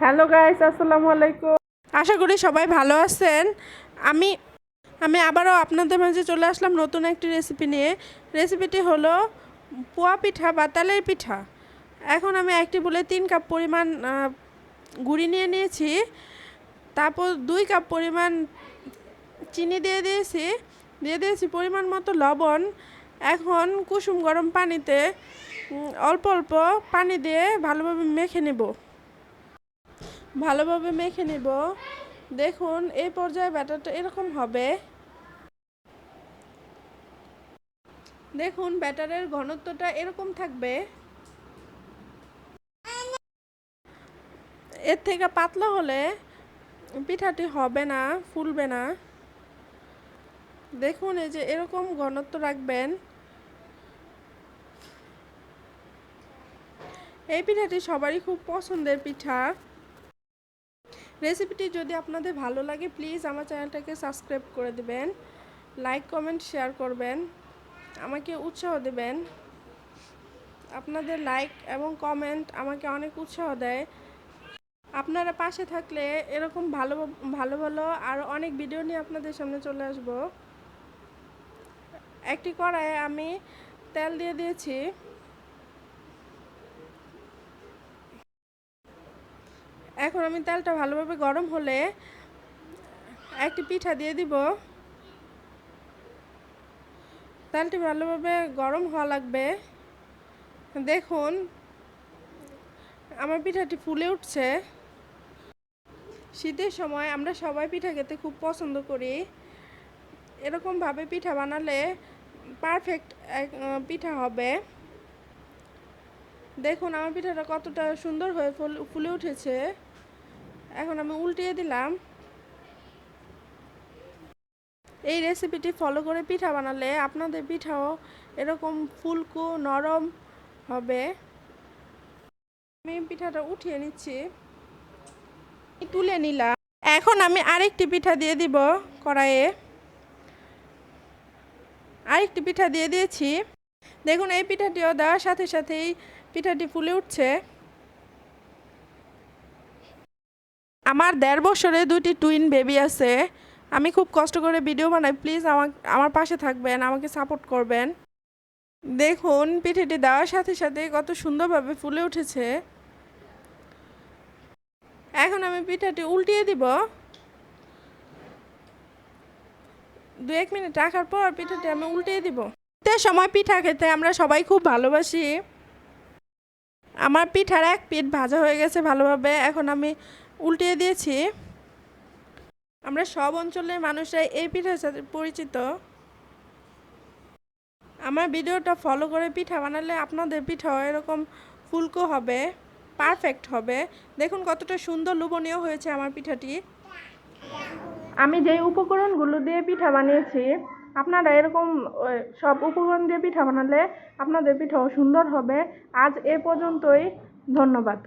Hello guys, আসসালামু আলাইকুম। আশা করি সবাই ভালো আছেন। আমি আমি আবারও আপনাদের মাঝে চলে আসলাম নতুন একটি রেসিপি নিয়ে। রেসিপিটি হলো পোয়া পিঠা বা তালের পিঠা। এখন আমি একটি বলে তিন কাপ পরিমাণ গুড়ি নিয়ে নিয়েছি। তারপর দুই কাপ পরিমাণ চিনি দিয়ে দিয়েছি। দিয়ে দিয়েছি পরিমাণ মতো লবণ। এখন কুসুম গরম পানিতে অল্প অল্প পানি দিয়ে ভালোভাবে মেখে নেব। ভালোভাবে মেখে নিব। দেখুন, এই পর্যায়ে ব্যাটারটা এরকম হবে। দেখুন, ব্যাটারের ঘনত্বটা এরকম থাকবে। এর থেকে পাতলা হলে পিঠাটি হবে না, ফুলবে না। দেখুন, এই যে এরকম ঘনত্ব রাখবেন। এই পিঠাটি সবারই খুব পছন্দের পিঠা। রেসিপিটি যদি আপনাদের ভালো লাগে প্লিজ আমার চ্যানেলটাকে সাবস্ক্রাইব করে দেবেন লাইক কমেন্ট শেয়ার করবেন, আমাকে উৎসাহ দেবেন। আপনাদের লাইক এবং কমেন্ট আমাকে অনেক উৎসাহ দেয়। আপনারা পাশে থাকলে এরকম ভালো ভালো ভালো আর অনেক ভিডিও নিয়ে আপনাদের সামনে চলে আসব। একটি কড়াইয়ে আমি তেল দিয়ে দিয়েছি। এখন আমি তেলটা ভালোভাবে গরম হলে একটি পিঠা দিয়ে দিব। তেলটি ভালোভাবে গরম হওয়া লাগবে। দেখুন, আমার পিঠাটি ফুলে উঠছে। শীতের সময় আমরা সবাই পিঠা খেতে খুব পছন্দ করি। এরকমভাবে পিঠা বানালে পারফেক্ট পিঠা হবে। দেখুন, আমার পিঠাটা কতটা সুন্দর হয়ে ফুলে উঠেছে। এখন আমি উল্টিয়ে দিলাম। এই রেসিপিটি ফলো করে পিঠা বানালে আপনাদের পিঠাও এরকম ফুলকো নরম হবে। আমি পিঠাটা উঠিয়ে নিচ্ছি। তুলে নিলাম। এখন আমি আরেকটি পিঠা দিয়ে দিব কড়াইয়ে। আরেকটি পিঠা দিয়ে দিয়েছি। দেখুন, এই পিঠাটিও দেওয়ার সাথে সাথেই পিঠাটি ফুলে উঠছে। আমার দেড় বছরে দুটি টুইন বেবি আছে। আমি খুব কষ্ট করে ভিডিও বানাই। প্লিজ আমার আমার পাশে থাকবেন, আমাকে সাপোর্ট করবেন। দেখুন, পিঠেটি দেওয়ার সাথে সাথে কত সুন্দরভাবে ফুলে উঠেছে। এখন আমি পিঠাটি উল্টিয়ে দিব। দু এক মিনিট রাখার পর পিঠাটি আমি উল্টিয়ে দিব। শীতের সময় পিঠা খেতে আমরা সবাই খুব ভালোবাসি। আমার পিঠার এক পিঠ ভাজা হয়ে গেছে ভালোভাবে। এখন আমি উল্টিয়ে দিয়েছি। আমরা সব অঞ্চলের মানুষরাই এই পিঠার সাথে পরিচিত। আমার ভিডিওটা ফলো করে পিঠা বানালে আপনাদের পিঠাও এরকম ফুলকো হবে পারফেক্ট হবে। দেখুন কতটা সুন্দর লোভনীয় হয়েছে আমার পিঠাটি। আমি যে উপকরণগুলো দিয়ে পিঠা বানিয়েছি, আপনারা এরকম সব উপকরণ দিয়ে পিঠা বানালে আপনাদের পিঠাও সুন্দর হবে। আজ এ পর্যন্তই, ধন্যবাদ।